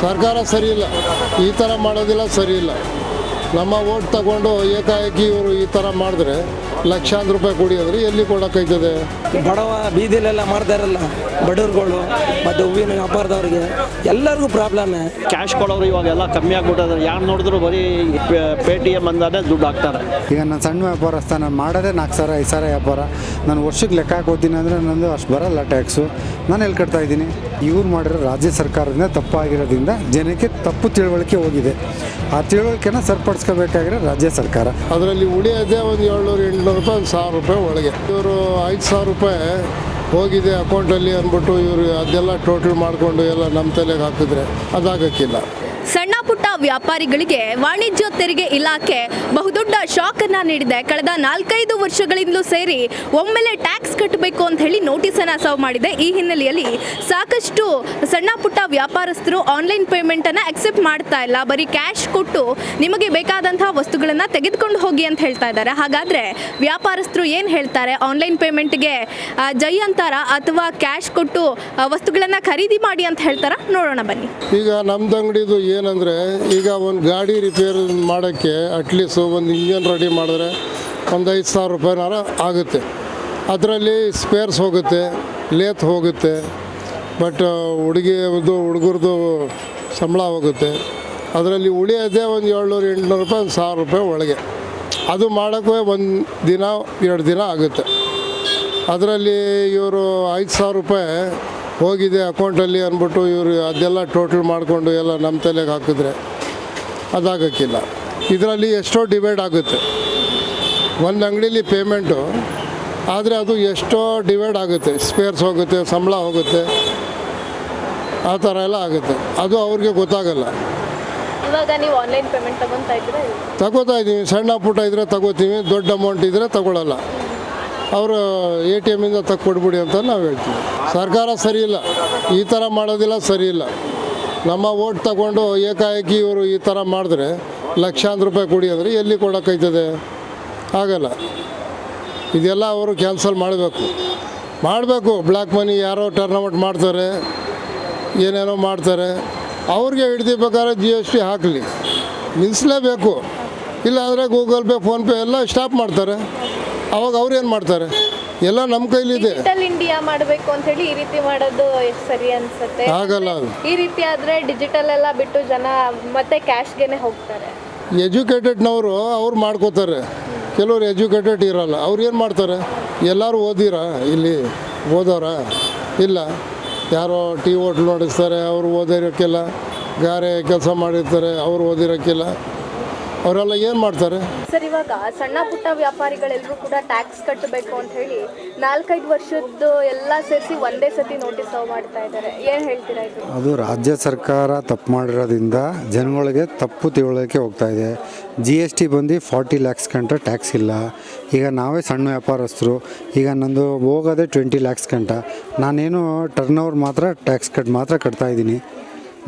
ಸರ್ಕಾರ ಸರಿ ಇಲ್ಲ ಈ ಥರ ಮಾಡೋದಿಲ್ಲ ಸರಿ ಇಲ್ಲ ನಮ್ಮ ಓಟ್ ತಗೊಂಡು ಏಕಾಏಕಿ ಇವರು ಈ ಥರ ಮಾಡಿದ್ರೆ ಲಕ್ಷಾಂತರ ರೂಪಾಯಿ ಕುಡಿಯೋದ್ರೆ ಅಂದರೆ ಎಲ್ಲಿ ಕೊಡೋಕ್ಕೈತದೆ ಬಡವ ಬೀದಿಲೆಲ್ಲ ಮಾಡ್ತಾರಲ್ಲ ಬಡವ್ರುಗಳು ಮತ್ತು ಹೂವಿನ ವ್ಯಾಪಾರದವ್ರಿಗೆ ಎಲ್ಲರಿಗೂ ಪ್ರಾಬ್ಲಮ್ ಕ್ಯಾಶ್ ಕೊಡೋರು ಇವಾಗೆಲ್ಲ ಕಮ್ಮಿ ಆಗ್ಬಿಟ್ಟದ. ಯಾರು ನೋಡಿದ್ರು ಬರೀ ಪೇ ಟಿ ಎಂ ಅಂದಾನೆ ದುಡ್ಡು ಹಾಕ್ತಾರೆ. ಈಗ ನಾನು ಸಣ್ಣ ವ್ಯಾಪಾರಸ್ಥ ನಾನು ಮಾಡೋದೇ ನಾಲ್ಕು ಸಾವಿರ ಐದು ಸಾವಿರ ವ್ಯಾಪಾರ. ನಾನು ವರ್ಷಕ್ಕೆ ಲೆಕ್ಕ ಹಾಕೋತೀನಿ ಅಂದರೆ ನಂದು ಅಷ್ಟು ಬರಲ್ಲ ಟ್ಯಾಕ್ಸು ನಾನು ಎಲ್ಲಿ ಕಟ್ತಾ ಇದ್ದೀನಿ? ಇವ್ರು ಮಾಡಿರೋ ರಾಜ್ಯ ಸರ್ಕಾರದಿಂದ ತಪ್ಪಾಗಿರೋದ್ರಿಂದ ಜನಕ್ಕೆ ತಪ್ಪು ತಿಳುವಳಿಕೆ ಹೋಗಿದೆ. ಆ ತಿಳುವಳಿಕೆನ ಸರಿಪಡಿಸ್ಕೋಬೇಕಾಗಿರೋ ರಾಜ್ಯ ಸರ್ಕಾರ. ಅದರಲ್ಲಿ ಉಳಿಯೋದೇ ಒಂದು ಏಳ್ನೂರು ಎಂಟುನೂರು ರೂಪಾಯಿ ಒಂದು ಸಾವಿರ ರೂಪಾಯಿ ಒಳಗೆ. ಇವರು ಐದು ಸಾವಿರ ರೂಪಾಯಿ ಹೋಗಿದೆ ಅಕೌಂಟಲ್ಲಿ ಅಂದ್ಬಿಟ್ಟು ಇವರು ಅದೆಲ್ಲ ಟೋಟಲ್ ಮಾಡಿಕೊಂಡು ಎಲ್ಲ ನಮ್ಮ ತಲೆಗೆ ಹಾಕಿದ್ರೆ ಅದಾಗಕ್ಕಿಲ್ಲ. ಸಣ್ಣ ಪುಟ್ಟ ವ್ಯಾಪಾರಿಗಳಿಗೆ ವಾಣಿಜ್ಯ ತೆರಿಗೆ ಇಲಾಖೆ ಬಹುದೊಡ್ಡ ಶಾಕ್ ಅನ್ನ ನೀಡಿದೆ. ಕಳೆದ ನಾಲ್ಕೈದು ವರ್ಷಗಳಿಂದಲೂ ಸೇರಿ ಒಮ್ಮೆಲೆ ಟ್ಯಾಕ್ಸ್ ಕಟ್ಟಬೇಕು ಅಂತ ಹೇಳಿ ನೋಟಿಸ್ ಅನ್ನ ಸರ್ವ್ ಮಾಡಿದೆ. ಈ ಹಿನ್ನೆಲೆಯಲ್ಲಿ ಸಾಕಷ್ಟು ಸಣ್ಣ ಪುಟ್ಟ ವ್ಯಾಪಾರಸ್ಥರು ಆನ್ಲೈನ್ ಪೇಮೆಂಟ್ ಅನ್ನ ಅಕ್ಸೆಪ್ಟ್ ಮಾಡ್ತಾ ಇಲ್ಲ. ಬರೀ ಕ್ಯಾಶ್ ಕೊಟ್ಟು ನಿಮಗೆ ಬೇಕಾದಂತಹ ವಸ್ತುಗಳನ್ನ ತೆಗೆದುಕೊಂಡು ಹೋಗಿ ಅಂತ ಹೇಳ್ತಾ ಇದ್ದಾರೆ. ಹಾಗಾದ್ರೆ ವ್ಯಾಪಾರಸ್ಥರು ಏನು ಹೇಳ್ತಾರೆ? ಆನ್ಲೈನ್ ಪೇಮೆಂಟ್ಗೆ ಜೈ ಅಂತಾರ ಅಥವಾ ಕ್ಯಾಶ್ ಕೊಟ್ಟು ವಸ್ತುಗಳನ್ನ ಖರೀದಿ ಮಾಡಿ ಅಂತ ಹೇಳ್ತಾರ? ನೋಡೋಣ ಬನ್ನಿ. ಈಗ ನಮ್ದು ಅಂಗಡಿದು ಏನಂದರೆ ಈಗ ಒಂದು ಗಾಡಿ ರಿಪೇರಿ ಮಾಡೋಕ್ಕೆ ಅಟ್ಲೀಸ್ಟ್ ಒಂದು ಇಂಜನ್ ರೆಡಿ ಮಾಡಿದ್ರೆ ಒಂದು ಐದು ಸಾವಿರ ರೂಪಾಯಿನಾರ ಆಗುತ್ತೆ. ಅದರಲ್ಲಿ ಸ್ಪೇರ್ಸ್ ಹೋಗುತ್ತೆ ಲೇತ್ ಹೋಗುತ್ತೆ ಬಟ್ ಹುಡುಗಿದು ಹುಡುಗರದು ಸಂಬಳ ಹೋಗುತ್ತೆ. ಅದರಲ್ಲಿ ಉಳಿಯೋದೇ ಒಂದು ಏಳ್ನೂರು, ಎಂಟುನೂರು ರೂಪಾಯಿ, ಒಂದು ಸಾವಿರ ರೂಪಾಯಿ ಒಳಗೆ. ಅದು ಮಾಡೋಕ್ಕೆ ಒಂದು ದಿನ, ಎರಡು ದಿನ ಆಗುತ್ತೆ. ಅದರಲ್ಲಿ ಇವರು ಐದು ಸಾವಿರ ರೂಪಾಯಿ ಹೋಗಿದೆ ಅಕೌಂಟಲ್ಲಿ ಅಂದ್ಬಿಟ್ಟು ಇವರು ಅದೆಲ್ಲ ಟೋಟಲ್ ಮಾಡಿಕೊಂಡು ಎಲ್ಲ ನಮ್ಮ ತಲೆಗೆ ಹಾಕಿದ್ರೆ ಅದಾಗೋಕ್ಕಿಲ್ಲ. ಇದರಲ್ಲಿ ಎಷ್ಟೋ ಡಿವೈಡ್ ಆಗುತ್ತೆ. ಒಂದು ಅಂಗಡೀಲಿ ಪೇಮೆಂಟು ಆದರೆ ಅದು ಎಷ್ಟೋ ಡಿವೈಡ್ ಆಗುತ್ತೆ. ಸ್ಪೇರ್ಸ್ ಹೋಗುತ್ತೆ ಸಂಬಳ ಹೋಗುತ್ತೆ. ಆ ಥರ ಎಲ್ಲ ಆಗುತ್ತೆ. ಅದು ಅವ್ರಿಗೆ ಗೊತ್ತಾಗಲ್ಲ. ತಗೋತಾ ಇದ್ದೀವಿ. ಸಣ್ಣ ಪುಟ್ಟ ಇದ್ದರೆ ತಗೋತೀವಿ ದೊಡ್ಡ ಅಮೌಂಟ್ ಇದ್ದರೆ ತಗೊಳ್ಳಲ್ಲ ಅವರು ಎ ಟಿ ಎಮ್ಮಿಂದ ತಕ್ಕೊಡ್ಬಿಡಿ ಅಂತ ನಾವು ಹೇಳ್ತೀವಿ. ಸರ್ಕಾರ ಸರಿಯಿಲ್ಲ. ಈ ಥರ ಮಾಡೋದಿಲ್ಲ ಸರಿ ಇಲ್ಲ ನಮ್ಮ ಓಟ್ ತಗೊಂಡು ಏಕಾಏಕಿ ಇವರು ಈ ಥರ ಮಾಡಿದ್ರೆ ಲಕ್ಷಾಂತರ ರೂಪಾಯಿ ಕೊಡಿ ಅಂದರೆ ಎಲ್ಲಿ ಕೊಡೋಕ್ಕೈತದೆ ಆಗಲ್ಲ. ಇದೆಲ್ಲ ಅವರು ಕ್ಯಾನ್ಸಲ್ ಮಾಡಬೇಕು. ಮಾಡಬೇಕು. ಬ್ಲ್ಯಾಕ್ ಮನಿ ಯಾರೋ ಟರ್ನ್ ಔಟ್ ಮಾಡ್ತಾರೆ, ಏನೇನೋ ಮಾಡ್ತಾರೆ. ಅವ್ರಿಗೆ ಹಿಡ್ದಿಬೇಕಾದ್ರೆ ಜಿ ಎಸ್ ಟಿ ಹಾಕಲಿ. ನಿಲ್ಲಿಸಲೇಬೇಕು ಇಲ್ಲಾಂದರೆ ಗೂಗಲ್ ಪೇ ಫೋನ್ಪೇ ಎಲ್ಲ ಸ್ಟಾಪ್ ಮಾಡ್ತಾರೆ. ಅವಾಗ ಅವ್ರು ಏನು ಮಾಡ್ತಾರೆ? ಎಲ್ಲ ನಮ್ಮ ಕೈಲಿದೆ. ಡಿಜಿಟಲ್ ಇಂಡಿಯಾ ಮಾಡಬೇಕು ಅಂತ ಹೇಳಿ ಈ ರೀತಿ ಮಾಡೋದು ಎಷ್ಟು ಸರಿ ಅನ್ಸುತ್ತೆ? ಆಗಲ್ಲ. ಈ ರೀತಿ ಆದ್ರೆ ಡಿಜಿಟಲ್ ಎಲ್ಲ ಬಿಟ್ಟು ಜನ ಮತ್ತೆ ಕ್ಯಾಶ್ಗೆನೆ ಹೋಗ್ತಾರೆ. ಎಜುಕೇಟೆಡ್ನವರು ಅವ್ರು ಮಾಡ್ಕೋತಾರೆ. ಕೆಲವರು ಎಜುಕೇಟೆಡ್ ಇರಲ್ಲ. ಅವ್ರು ಏನು ಮಾಡ್ತಾರೆ? ಎಲ್ಲರೂ ಓದಿರ? ಇಲ್ಲಿ ಓದೋರ? ಇಲ್ಲ. ಯಾರೋ ಟಿ ಹೋಟ್ಲ್ ನೋಡಿಸ್ತಾರೆ ಅವರು ಓದಿರೋಕ್ಕಿಲ್ಲ. ಗಾರೆ ಕೆಲಸ ಮಾಡಿರ್ತಾರೆ ಅವ್ರು ಓದಿರೋಕ್ಕಿಲ್ಲ. ಅವರೆಲ್ಲ ಏನು ಮಾಡ್ತಾರೆ? ಸರ್ ಇವಾಗ ಸಣ್ಣ ಪುಟ್ಟ ವ್ಯಾಪಾರಿಗಳೆಲ್ಲರೂ ಕೂಡ ಟ್ಯಾಕ್ಸ್ ಕಟ್ಟಬೇಕು ಅಂತ ಹೇಳಿ ನಾಲ್ಕೈದು ವರ್ಷದ್ದು ಎಲ್ಲ ಸೇರಿಸಿ ಒಂದೇ ಸತಿ ನೋಟಿಸ್ ಮಾಡ್ತಾ ಇದ್ದಾರೆ. ಏನು ಹೇಳ್ತೀರಾ ಇದು? ಅದು ರಾಜ್ಯ ಸರ್ಕಾರ ತಪ್ಪು ಮಾಡಿರೋದ್ರಿಂದ ಜನಗಳಿಗೆ ತಪ್ಪು ತಿಳುವಳಿಕೆ ಹೋಗ್ತಾ ಇದೆ. ಜಿ ಎಸ್ ಟಿ ಬಂದು ಫಾರ್ಟಿ ಲ್ಯಾಕ್ಸ್ ಗಂಟ ಟ್ಯಾಕ್ಸ್ ಇಲ್ಲ. ಈಗ ನಾವೇ ಸಣ್ಣ ವ್ಯಾಪಾರಸ್ಥರು. ಈಗ ನಂದು ಹೋಗೋದೇ ಟ್ವೆಂಟಿ ಲ್ಯಾಕ್ಸ್ ಗಂಟ. ನಾನೇನು ಟರ್ನ್ ಓವರ್ ಮಾತ್ರ ಟ್ಯಾಕ್ಸ್ ಕಟ್ ಮಾತ್ರ ಕಟ್ತಾ ಇದ್ದೀನಿ.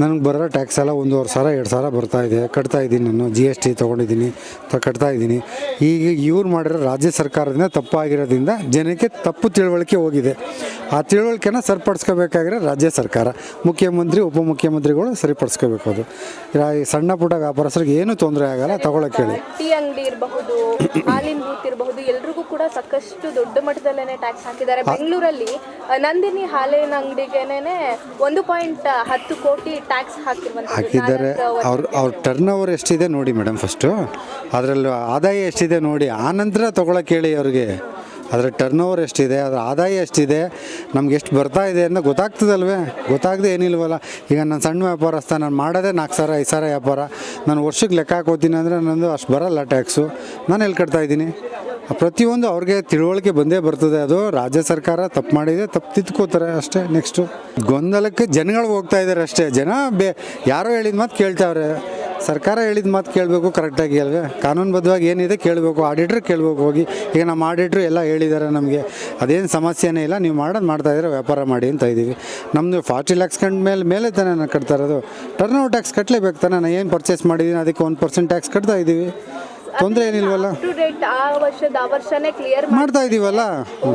ನನಗೆ ಬರೋ ಟ್ಯಾಕ್ಸ್ ಎಲ್ಲ ಒಂದೂವರೆ ಸಾವಿರ ಎರಡು ಸಾವಿರ ಬರ್ತಾ ಇದೆ. ಕಟ್ತಾ ಇದ್ದೀನಿ ನಾನು ಜಿ ಎಸ್ ಟಿ ತೊಗೊಂಡಿದ್ದೀನಿ ತ ಕಟ್ತಾ ಇದ್ದೀನಿ. ಈಗ ಇವ್ರು ಮಾಡಿರೋ ರಾಜ್ಯ ಸರ್ಕಾರದಿಂದ ತಪ್ಪಾಗಿರೋದ್ರಿಂದ ಜನಕ್ಕೆ ತಪ್ಪು ತಿಳುವಳಿಕೆ ಹೋಗಿದೆ. ಆ ತಿಳುವಳಿಕೆನ ಸರಿಪಡಿಸ್ಕೋಬೇಕಾಗಿರೋ ರಾಜ್ಯ ಸರ್ಕಾರ ಮುಖ್ಯಮಂತ್ರಿ ಉಪಮುಖ್ಯಮಂತ್ರಿಗಳು ಸರಿಪಡಿಸ್ಕೋಬೇಕು ಅದು. ಈ ಸಣ್ಣ ಪುಟ್ಟ ವ್ಯಾಪಾರಸ್ಥರಿಗೆ ಏನೂ ತೊಂದರೆ ಆಗಲ್ಲ ತಗೊಳಕ್ಕೆ ಹೇಳಿ ಟೀ ಅಂಗಡಿ ಇರಬಹುದು ಹಾಲಿನ ಬೂತ್ ಇರಬಹುದು ಎಲ್ರಿಗೂ ಕೂಡ ಸಾಕಷ್ಟು ದೊಡ್ಡ ಮಟ್ಟದಲ್ಲೇ ಟ್ಯಾಕ್ಸ್ ಹಾಕಿದ್ದಾರೆ. ಬೆಂಗಳೂರಲ್ಲಿ ನಂದಿನಿ ಹಾಲಿನ ಅಂಗಡಿಗೆನೆ ಒಂದು ಪಾಯಿಂಟ್ ಹತ್ತು ಕೋಟಿ ಟ್ಯಾಕ್ಸ್ ಹಾಕಿದ್ದಾರೆ. ಅವ್ರ ಅವ್ರ ಟರ್ನ್ ಓವರ್ ಎಷ್ಟಿದೆ ನೋಡಿ ಮೇಡಮ್ ಫಸ್ಟು ಅದರಲ್ಲೂ ಆದಾಯ ಎಷ್ಟಿದೆ ನೋಡಿ. ಆನಂತರ ನಂತರ ತೊಗೊಳಕ್ಕೆ ಹೇಳಿ ಅವ್ರಿಗೆ. ಅದರ ಟರ್ನ್ ಓವರ್ ಎಷ್ಟಿದೆ ಅದರ ಆದಾಯ ಎಷ್ಟಿದೆ ನಮ್ಗೆ ಎಷ್ಟು ಬರ್ತಾ ಇದೆ ಅಂತ ಗೊತ್ತಾಗ್ತದಲ್ವೇ? ಗೊತ್ತಾಗದೆ ಏನಿಲ್ವಲ್ಲ? ಈಗ ನಾನು ಸಣ್ಣ ವ್ಯಾಪಾರಸ್ಥ ನಾನು ಮಾಡೋದೇ ನಾಲ್ಕು ಸಾವಿರ ಐದು ಸಾವಿರ ವ್ಯಾಪಾರ. ನಾನು ವರ್ಷಕ್ಕೆ ಲೆಕ್ಕ ಹಾಕೋತೀನಿ ಅಂದರೆ ನನ್ನದು ಅಷ್ಟು ಬರಲ್ಲ ಟ್ಯಾಕ್ಸು ನಾನು ಎಲ್ಲಿ ಕಟ್ತಾ ಇದ್ದೀನಿ? ಪ್ರತಿಯೊಂದು ಅವ್ರಿಗೆ ತಿಳುವಳಿಕೆ ಬಂದೇ ಬರ್ತದೆ. ಅದು ರಾಜ್ಯ ಸರ್ಕಾರ ತಪ್ಪು ಮಾಡಿದೆ, ತಪ್ಪು ತಿದ್ಕೋತಾರೆ ಅಷ್ಟೇ. ನೆಕ್ಸ್ಟು ಗೊಂದಲಕ್ಕೆ ಜನಗಳು ಹೋಗ್ತಾ ಇದ್ದಾರೆ ಅಷ್ಟೇ. ಜನ ಬೇ, ಯಾರೋ ಹೇಳಿದ ಮಾತು ಕೇಳ್ತಾವ್ರೆ. ಸರ್ಕಾರ ಹೇಳಿದ ಮಾತು ಕೇಳಬೇಕು ಕರೆಕ್ಟಾಗಿ ಅಲ್ವೇ? ಕಾನೂನುಬದ್ಧವಾಗಿ ಏನಿದೆ ಕೇಳಬೇಕು ಆಡಿಟ್ರ್ ಕೇಳಬೇಕು ಹೋಗಿ. ಈಗ ನಮ್ಮ ಆಡಿಟ್ರು ಎಲ್ಲ ಹೇಳಿದ್ದಾರೆ ನಮಗೆ. ಅದೇನು ಸಮಸ್ಯೆನೇ ಇಲ್ಲ, ನೀವು ಮಾಡೋದು ಮಾಡ್ತಾ ಇದ್ರೆ ವ್ಯಾಪಾರ ಮಾಡಿ ಅಂತ ಇದ್ದೀವಿ. ನಮ್ಮದು ಫಾರ್ಟಿ ಲ್ಯಾಕ್ಸ್ ಕಂಡ ಮೇಲೆ ಮೇಲೆ ತಾನೇ ನಾನು ಕಟ್ತಾ ಇರೋದು. ಟರ್ನ್ ಓವರ್ ಟ್ಯಾಕ್ಸ್ ಕಟ್ಟಲೇಬೇಕು ತಾನೇ ನಾನು ಏನು ಪರ್ಚೇಸ್ ಮಾಡಿದ್ದೀನಿ ಅದಕ್ಕೆ ಒಂದು ಪರ್ಸೆಂಟ್ ಟ್ಯಾಕ್ಸ್ ಕಟ್ತಾ ಇದ್ದೀವಿ. ತೊಂದರೆ ಏನಿಲ್ವಲ್ಲ? ಟು ಡೇಟ್ ಆ ವರ್ಷದ ಆ ವರ್ಷನೇ ಕ್ಲಿಯರ್ ಮಾಡ್ತಾ ಇದೀವಲ್ಲ?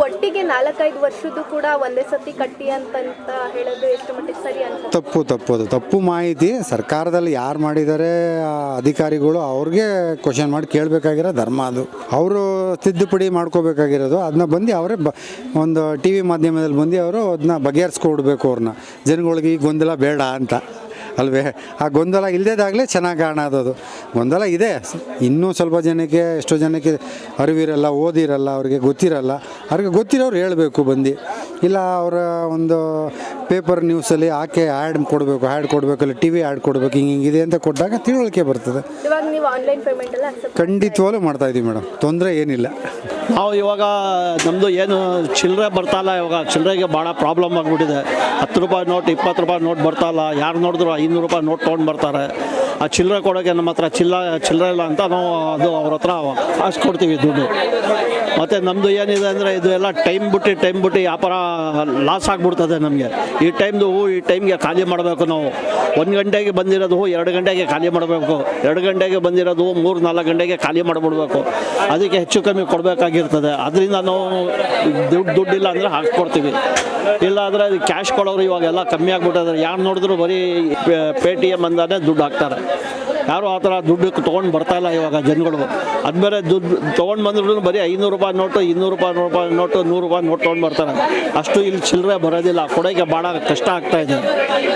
ಒಟ್ಟಿಗೆ ನಾಲ್ಕೈದು ವರ್ಷದ್ದು ಕೂಡ ಒಂದೇ ಸತಿ ಕಟ್ಟಿ ಅಂತ ಹೇಳೋದು ಎಷ್ಟು ಮಟ್ಟಿಗೆ ಸರಿ ಅಂತ ತಪ್ಪು ತಪ್ಪು ಅದು ತಪ್ಪು ಮಾಹಿತಿ. ಸರ್ಕಾರದಲ್ಲಿ ಯಾರು ಮಾಡಿದ್ದಾರೆ ಆ ಅಧಿಕಾರಿಗಳು ಅವ್ರಿಗೆ ಕ್ವಶನ್ ಮಾಡಿ ಕೇಳಬೇಕಾಗಿರೋ ಧರ್ಮ ಅದು. ಅವರು ತಿದ್ದುಪಡಿ ಮಾಡ್ಕೋಬೇಕಾಗಿರೋದು. ಅದನ್ನ ಬಂದು ಅವರೇ ಬ ಒಂದು ಟಿ ವಿ ಮಾಧ್ಯಮದಲ್ಲಿ ಬಂದು ಅವರು ಅದನ್ನ ಬಗೆಹರಿಸ್ಕೊಡ್ಬೇಕು ಅವ್ರನ್ನ ಜನಗಳಿಗೆ ಈಗ ಗೊಂದಲ ಬೇಡ ಅಂತ. ಅಲ್ವೇ? ಆ ಗೊಂದಲ ಇಲ್ಲದೇದಾಗಲೇ ಚೆನ್ನಾಗಿ ಕಾಣೋದು ಗೊಂದಲ ಇದೆ. ಇನ್ನೂ ಸ್ವಲ್ಪ ಜನಕ್ಕೆ ಎಷ್ಟೋ ಜನಕ್ಕೆ ಅರಿವಿರಲ್ಲ ಓದಿರಲ್ಲ ಅವ್ರಿಗೆ ಗೊತ್ತಿರಲ್ಲ. ಅವ್ರಿಗೆ ಗೊತ್ತಿರೋರು ಹೇಳಬೇಕು ಬಂದು. ಇಲ್ಲ ಅವರ ಒಂದು ಪೇಪರ್ ನ್ಯೂಸಲ್ಲಿ ಆಕೆ ಆ್ಯಡ್ ಕೊಡಬೇಕು ಆ್ಯಡ್ ಕೊಡಬೇಕು ಇಲ್ಲ ಟಿ ವಿ ಆ್ಯಡ್ ಕೊಡಬೇಕು ಹಿಂಗೆ ಹಿಂಗಿದೆ ಅಂತ ಕೊಟ್ಟಾಗ ತಿಳುವಳಿಕೆ ಬರ್ತದೆ. ಖಂಡಿತವಾಗ್ಲೂ ಮಾಡ್ತಾ ಇದೀವಿ ಮೇಡಮ್. ತೊಂದರೆ ಏನಿಲ್ಲ. ನಾವು ಇವಾಗ ನಮ್ಮದು ಏನು ಚಿಲ್ಲರೆ ಬರ್ತಾಯಿಲ್ಲ ಇವಾಗ ಚಿಲ್ಲರೆಗೆ ಭಾಳ ಪ್ರಾಬ್ಲಮ್ ಆಗಿಬಿಟ್ಟಿದೆ. ಹತ್ತು ರೂಪಾಯಿ ನೋಟ್ ಇಪ್ಪತ್ತು ರೂಪಾಯಿ ನೋಟ್ ಬರ್ತಾಯಿಲ್ಲ ಯಾರು ನೋಡಿದ್ರು ಐನೂರು ರೂಪಾಯಿ ನೋಟ್ ತೊಗೊಂಡು ಬರ್ತಾರೆ. ಆ ಚಿಲ್ಲರೆ ಕೊಡೋಕ್ಕೆ ನಮ್ಮ ಹತ್ರ ಚಿಲ್ಲ ಚಿಲ್ಲರೆ ಇಲ್ಲ ಅಂತ ನಾವು ಅದು ಅವ್ರ ಹತ್ರ ಕೊಡ್ತೀವಿ ದುಡ್ಡು. ಮತ್ತು ನಮ್ಮದು ಏನಿದೆ ಅಂದರೆ ಇದು ಎಲ್ಲ ಟೈಮ್ ಬಿಟ್ಟು ಟೈಮ್ ಬಿಟ್ಟು ವ್ಯಾಪಾರ ಲಾಸ್ ಆಗಿಬಿಡ್ತದೆ ನಮಗೆ. ಈ ಟೈಮ್ದು ಹೂ ಈ ಟೈಮ್ಗೆ ಖಾಲಿ ಮಾಡಬೇಕು ನಾವು. ಒಂದು ಗಂಟೆಗೆ ಬಂದಿರೋದು ಹೂ ಎರಡು ಗಂಟೆಗೆ ಖಾಲಿ ಮಾಡಬೇಕು. ಎರಡು ಗಂಟೆಗೆ ಬಂದಿರೋದು ಮೂರು ನಾಲ್ಕು ಗಂಟೆಗೆ ಖಾಲಿ ಮಾಡಿಬಿಡ್ಬೇಕು. ಅದಕ್ಕೆ ಹೆಚ್ಚು ಕಮ್ಮಿ ಕೊಡಬೇಕಾಗಿರ್ತದೆ. ಅದರಿಂದ ನಾವು ದುಡ್ಡು, ದುಡ್ಡಿಲ್ಲ ಅಂದರೆ ಹಾಕ್ಕೊಡ್ತೀವಿ ಇಲ್ಲ ಅಂದರೆ ಕ್ಯಾಶ್ ಕೊಡೋರು ಇವಾಗೆಲ್ಲ ಕಮ್ಮಿ ಆಗಿಬಿಟ್ಟಿದ್ದಾರೆ ಯಾರು ನೋಡಿದ್ರು ಬರೀ ಪೇ ಟಿ ಎಂ ಅಂದಾನೆ ದುಡ್ಡು ಹಾಕ್ತಾರೆ. ಯಾರು ಆ ಥರ ದುಡ್ಡು ತೊಗೊಂಡು ಬರ್ತಾಯಿಲ್ಲ ಇವಾಗ ಜನಗಳು. ಅದು ಬೇರೆ ದುಡ್ಡು ತೊಗೊಂಡು ಬಂದ್ರು ಬರೀ ಐನೂರು ರೂಪಾಯಿ ನೋಟು, ಇನ್ನೂರು ರೂಪಾಯಿ ನೂರು ರೂಪಾಯಿ ನೋಟು, ನೂರು ರೂಪಾಯಿ ನೋಟ್ ತೊಗೊಂಡು ಬರ್ತಾರೆ ಅಷ್ಟು ಇಲ್ಲಿ ಚಿಲ್ಲರೆ ಬರೋದಿಲ್ಲ, ಕೊಡೋಕೆ ಭಾಳ ಕಷ್ಟ ಆಗ್ತಾ ಇದೆ.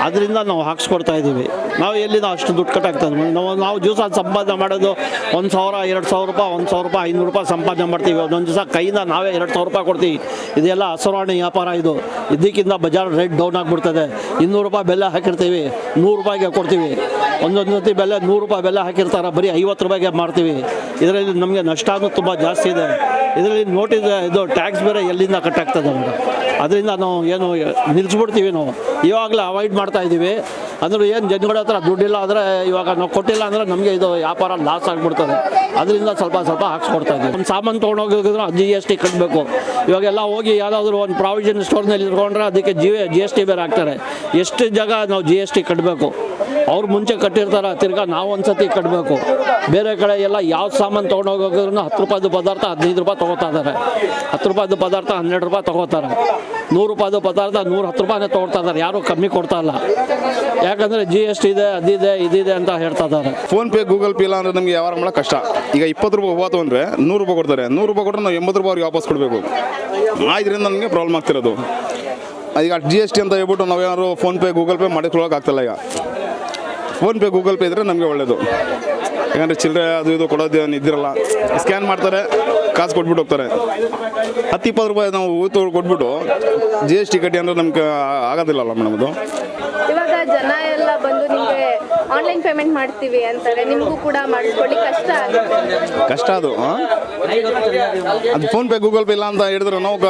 ಅದರಿಂದ ನಾವು ಹಾಕ್ಸ್ಕೊಡ್ತಾ ಇದ್ದೀವಿ ನಾವು ಎಲ್ಲಿಂದ ಅಷ್ಟು ದುಡ್ಡು ಕಟ್ಟಾಗ್ತಾ ನಾವು ನಾವು ದಿವಸ ಸಂಪಾದನೆ ಮಾಡೋದು ಒಂದು ಸಾವಿರ, ಎರಡು ಸಾವಿರ ರೂಪಾಯಿ, ಒಂದು ಸಾವಿರ ರೂಪಾಯಿ, ಐನೂರು ರೂಪಾಯಿ ಸಂಪಾದನೆ ಮಾಡ್ತೀವಿ. ಒಂದೊಂದು ದಿವಸ ಕೈಯಿಂದ ನಾವೇ ಎರಡು ಸಾವಿರ ರೂಪಾಯಿ ಕೊಡ್ತೀವಿ. ಇದೆಲ್ಲ ಹಸುರಾಣಿ ವ್ಯಾಪಾರ ಇದು. ಇದಕ್ಕಿಂತ ಬಜಾರ್ ರೇಟ್ ಡೌನ್ ಆಗಿಬಿಡ್ತದೆ. ಇನ್ನೂರು ರೂಪಾಯಿ ಬೆಲ್ಲ ಹಾಕಿರ್ತೀವಿ. ನೂರು ರೂಪಾಯಿಗೆ ಕೊಡ್ತೀವಿ. ಒಂದೊಂದು ಸತಿ ಬೆಲೆ ನೂರು ರೂಪಾಯಿ ಬೆಲ್ಲ ಹಾಕಿರ್ತಾರೆ. ಬರೀ ಐವತ್ತು ರೂಪಾಯಿಗೆ ಮಾರ್ತೀವಿ. ಇದರಲ್ಲಿ ನಮಗೆ ನಷ್ಟನೂ ತುಂಬ ಜಾಸ್ತಿ ಇದೆ. ಇದರಲ್ಲಿ ನೋಟಿಸ್, ಇದು ಟ್ಯಾಕ್ಸ್ ಬೇರೆ ಎಲ್ಲಿಂದ ಕಟ್ಟಾಗ್ತದೆ ನಮ್ಗೆ ಅದರಿಂದ ನಾವು ಏನು ನಿಲ್ಲಿಸ್ಬಿಡ್ತೀವಿ ನಾವು. ಇವಾಗಲೇ ಅವಾಯ್ಡ್ ಮಾಡ್ತಾ ಇದ್ದೀವಿ. ಅಂದ್ರೆ ಏನು ಜನಗಳ ಹತ್ರ ದುಡ್ಡಿಲ್ಲ ಅಂದರೆ ಇವಾಗ ನಾವು ಕೊಟ್ಟಿಲ್ಲ ಅಂದರೆ ನಮಗೆ ಇದು ವ್ಯಾಪಾರ ಲಾಸ್ ಆಗಿಬಿಡ್ತದೆ. ಅದರಿಂದ ಸ್ವಲ್ಪ ಸ್ವಲ್ಪ ಹಾಕ್ಸ್ಕೊಡ್ತಾ ಇದ್ದೀವಿ. ಒಂದು ಸಾಮಾನು ತೊಗೊಂಡೋಗಿದ್ರೆ ಜಿ ಎಸ್ ಟಿ ಕಟ್ಟಬೇಕು ಇವಾಗೆಲ್ಲ ಹೋಗಿ ಯಾವುದಾದ್ರೂ ಒಂದು ಪ್ರಾವಿಷನ್ ಸ್ಟೋರ್ನಲ್ಲಿ ಇಟ್ಕೊಂಡ್ರೆ ಅದಕ್ಕೆ ಜಿ ಜಿ ಎಸ್ ಟಿ ಬೇರೆ ಹಾಕ್ತಾರೆ. ಎಷ್ಟು ಜಾಗ ನಾವು ಜಿ ಎಸ್ ಟಿ ಕಟ್ಟಬೇಕು ಅವ್ರು ಮುಂಚೆ ಕಟ್ಟಿರ್ತಾರೆ, ತಿರ್ಗಾ ನಾವು ಒಂದ್ಸತಿ ಕಟ್ಟಬೇಕು ಬೇರೆ ಕಡೆ ಎಲ್ಲ ಯಾವ ಸಾಮಾನು ತೊಗೊಂಡೋಗಿದ್ರು ಹತ್ತು ರೂಪಾಯಿದು ಪದಾರ್ಥ ಹದಿನೈದು ರೂಪಾಯಿ ತೊಗೋತಾ ಇದ್ದಾರೆ ಹತ್ತು ರೂಪಾಯಿದು ಪದಾರ್ಥ ಹನ್ನೆರಡು ರೂಪಾಯಿ ತೊಗೋತಾರೆ. ನೂರು ರೂಪಾಯಿದು ಪದಾರ್ಥ ನೂರು ಹತ್ತು ರೂಪಾಯಿನೇ ತೊಗೊಳ್ತಾ ಇದ್ದಾರೆ ಯಾರೂ ಕಮ್ಮಿ ಕೊಡ್ತಾ ಇಲ್ಲ. ಯಾಕಂದರೆ ಜಿ ಎಸ್ ಟಿ ಇದೆ ಅದಿದೆ ಇದಿದೆ ಅಂತ ಹೇಳ್ತಾ ಇದ್ದಾರೆ ಫೋನ್ ಪೇ ಗೂಗಲ್ ಪೇ ಇಲ್ಲ ಅಂದರೆ ನಮಗೆ ವ್ಯವಹಾರ ಮಾಡೋಕೆ ಕಷ್ಟ. ಈಗ ಇಪ್ಪತ್ತು ರೂಪಾಯಿ ಹೋಗ್ತು ಅಂದರೆ ನೂರು ರೂಪಾಯಿ ಕೊಡ್ತಾರೆ. ನೂರು ರೂಪಾಯಿ ಕೊಟ್ಟರೆ ನಾವು ಎಂಬತ್ತು ರೂಪಾಯಿ ವಾಪಸ್ ಕೊಡಬೇಕು. ಆದ್ರಿಂದ ನಮಗೆ ಪ್ರಾಬ್ಲಮ್ ಆಗ್ತಿರೋದು. ಈಗ ಜಿ ಎಸ್ ಟಿ ಅಂತ ಹೇಳ್ಬಿಟ್ಟು ನಾವೇನಾದ್ರು ಫೋನ್ ಪೇ ಗೂಗಲ್ ಪೇ ಮಾಡಿಕೊಳ್ಳೋಕೆ ಆಗ್ತಿಲ್ಲ ಈಗ. ಫೋನ್ ಪೇ ಗೂಗಲ್ ಪೇ ಇದ್ದರೆ ನಮಗೆ ಒಳ್ಳೆಯದು ಯಾಕಂದರೆ ಚಿಲ್ಲರೆ ಅದು ಇದು ಕೊಡೋದು ಏನು ಇದ್ದಿರಲ್ಲ. ಸ್ಕ್ಯಾನ್ ಮಾಡ್ತಾರೆ ಕಾಸು ಕೊಟ್ಬಿಟ್ಟು ಹೋಗ್ತಾರೆ. ಹತ್ತು ಇಪ್ಪತ್ತು ರೂಪಾಯಿ ನಾವು ಊತು ಕೊಟ್ಬಿಟ್ಟು ಜಿ ಎಸ್ ಟಿ ಕಟ್ಟಿ ಅಂದರೆ ನಮ್ಗೆ ಆಗೋದಿಲ್ಲಲ್ಲ ಮೇಡಮ್ ಅದು. ಇವಾಗ ಜನ ಎಲ್ಲ ಬಂದು ನಿಮಗೆ ಆನ್ಲೈನ್ ಪೇಮೆಂಟ್ ಮಾಡ್ತೀವಿ ಅಂತಾರೆ. ನಿಮಗೂ ಕೂಡ ಮಾಡಿಸ್ಕೊಳ್ಳಿ. ಕಷ್ಟ ಆಗುತ್ತೆ. ಕಷ್ಟ ಅದು ಆ? ಅದು ಫೋನ್ ಪೇ ಗೂಗಲ್ ಪೇ ಇಲ್ಲ ಅಂತ ಹೇಳಿದ್ರೆ ನಾವು ಗ-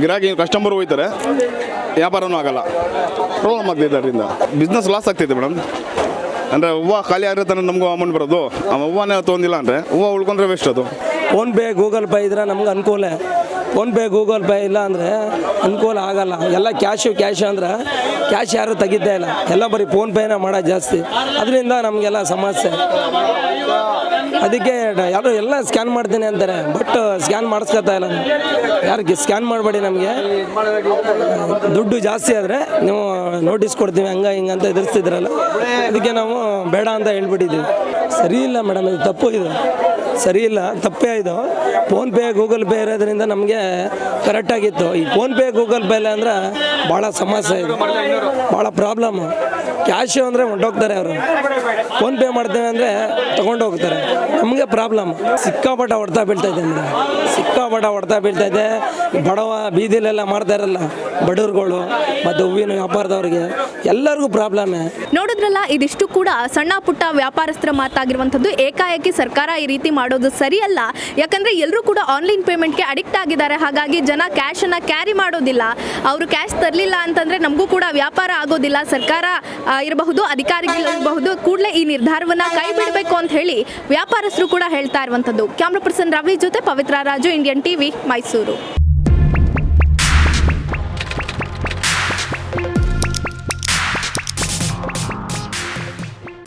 ಗಿರಾಕಿ ಕಸ್ಟಮರ್ ಹೋಗ್ತಾರೆ. ವ್ಯಾಪಾರನೂ ಆಗಲ್ಲ. ಪ್ರಾಬ್ಲಮ್ ಆಗ್ತಿದೆ ಅದರಿಂದ. ಬಿಸ್ನೆಸ್ ಲಾಸ್ ಆಗ್ತಿದೆ ಮೇಡಮ್. ಅಂದರೆ ಹೂವು ಖಾಲಿ ನಮ್ಗೂ ನಮಗೂ ಅಮೌಂಟ್ ಬರೋದು. ಆ ಹೂವನೇ ತೊಗೊಂಡಿಲ್ಲ ಅಂದರೆ ಹೂವು ಉಳ್ಕೊಂಡ್ರೆ ವೇಸ್ಟ್ ಅದು. ಫೋನ್ಪೇ ಗೂಗಲ್ ಪೇ ಇದ್ರೆ ನಮ್ಗೆ ಅನುಕೂಲ. ಫೋನ್ಪೇ ಗೂಗಲ್ ಪೇ ಇಲ್ಲ ಅಂದರೆ ಅನುಕೂಲ ಆಗಲ್ಲ. ಎಲ್ಲ ಕ್ಯಾಶು ಕ್ಯಾಶ್ ಅಂದ್ರೆ ಕ್ಯಾಶ್ ಯಾರು ತೆಗಿದ್ದೇ ಇಲ್ಲ. ಎಲ್ಲ ಬರೀ ಫೋನ್ಪೇನ ಮಾಡೋದು ಜಾಸ್ತಿ. ಅದರಿಂದ ನಮಗೆಲ್ಲ ಸಮಸ್ಯೆ. ಅದಕ್ಕೆ ಯಾರು ಎಲ್ಲ ಸ್ಕ್ಯಾನ್ ಮಾಡ್ತೀನಿ ಅಂತಾರೆ. ಬಟ್ ಸ್ಕ್ಯಾನ್ ಮಾಡಿಸ್ಕೊತಾ ಇಲ್ಲ ಯಾರಿಗೆ ಸ್ಕ್ಯಾನ್ ಮಾಡಬೇಡಿ ನಮಗೆ. ದುಡ್ಡು ಜಾಸ್ತಿ ಆದರೆ ನೀವು ನೋಟಿಸ್ ಕೊಡ್ತೀವಿ, ಹಂಗೆ, ಹಿಂಗೆ ಅಂತ ಎದುರಿಸ್ತಿದ್ರಲ್ಲ. ಅದಕ್ಕೆ ನಾವು ಬೇಡ ಅಂತ ಹೇಳ್ಬಿಟ್ಟಿದ್ದೀವಿ. ಸರಿ ಇಲ್ಲ ಮೇಡಮ್ ಇದು ತಪ್ಪು ಇದು. ಸರಿ ಇಲ್ಲ, ತಪ್ಪೇ ಇದು. ಫೋನ್ಪೇ ಗೂಗಲ್ ಪೇ ಇರೋದ್ರಿಂದ ನಮಗೆ ಕರೆಕ್ಟಾಗಿತ್ತು ಈ ಫೋನ್ಪೇ ಗೂಗಲ್ ಪೇ ಅಂದ್ರೆ ಭಾಳ ಸಮಸ್ಯೆ ಇದೆ. ಭಾಳ ಪ್ರಾಬ್ಲಮ್ಮು ಕ್ಯಾಶು ಅಂದರೆ ಹೊಂಟೋಗ್ತಾರೆ ಅವರು. ಫೋನ್ಪೇ ಮಾಡ್ತೇವೆ ಅಂದರೆ ತೊಗೊಂಡು ಹೋಗ್ತಾರೆ ನಮಗೆ ಪ್ರಾಬ್ಲಮ್ ಸಿಕ್ಕಾಪಟ್ಟ ಹೊಡ್ತಾ ಬೀಳ್ತಾ ಇದೆ ಮೇಡಮ್ ಸಿಕ್ಕಾಪಟ್ಟ ಹೊಡ್ತಾ ಬೀಳ್ತಾ ಇದೆ. ಬಡವ ಬೀದಿಲೆಲ್ಲ ಮಾಡ್ತಾರಲ್ಲ ಬಡವರುಗಳು ಮತ್ತು ಹೂವಿನ ವ್ಯಾಪಾರದವ್ರಿಗೆ ಎಲ್ಲರಿಗೂ ಪ್ರಾಬ್ಲಮ್ ನೋಡಿದ್ರಲ್ಲ, ಇದಿಷ್ಟು ಕೂಡ ಸಣ್ಣ ಪುಟ್ಟ ವ್ಯಾಪಾರಸ್ಥರ ಮಾತಾಗಿರುವಂಥದ್ದು. ಏಕಾಏಕಿ ಸರ್ಕಾರ ಈ ರೀತಿ ಮಾಡೋದು ಸರಿಯಲ್ಲ. ಯಾಕಂದ್ರೆ ಎಲ್ಲರೂ ಕೂಡ ಆನ್ಲೈನ್ ಪೇಮೆಂಟ್ಗೆ ಅಡಿಕ್ಟ್ ಆಗಿದ್ದಾರೆ. ಹಾಗಾಗಿ ಜನ ಕ್ಯಾಶನ್ನು ಕ್ಯಾರಿ ಮಾಡೋದಿಲ್ಲ. ಅವರು ಕ್ಯಾಶ್ ತರಲಿಲ್ಲ ಅಂತಂದ್ರೆ ನಮಗೂ ಕೂಡ ವ್ಯಾಪಾರ ಆಗೋದಿಲ್ಲ. ಸರ್ಕಾರ ಇರಬಹುದು, ಅಧಿಕಾರಿಗಳು ಇರಬಹುದು. ಕೂಡಲೇ ಈ ನಿರ್ಧಾರವನ್ನ ಕೈ ಬಿಡಬೇಕು ಅಂತ ಹೇಳಿ ವ್ಯಾಪಾರಸ್ಥರು ಕೂಡ ಹೇಳ್ತಾ ಇರುವಂಥದ್ದು. ಕ್ಯಾಮ್ರಾ ಪರ್ಸನ್ ರವಿ ಜೊತೆ ಪವಿತ್ರ ರಾಜು ಇಂಡಿಯನ್ ಟಿವಿ ಮೈಸೂರು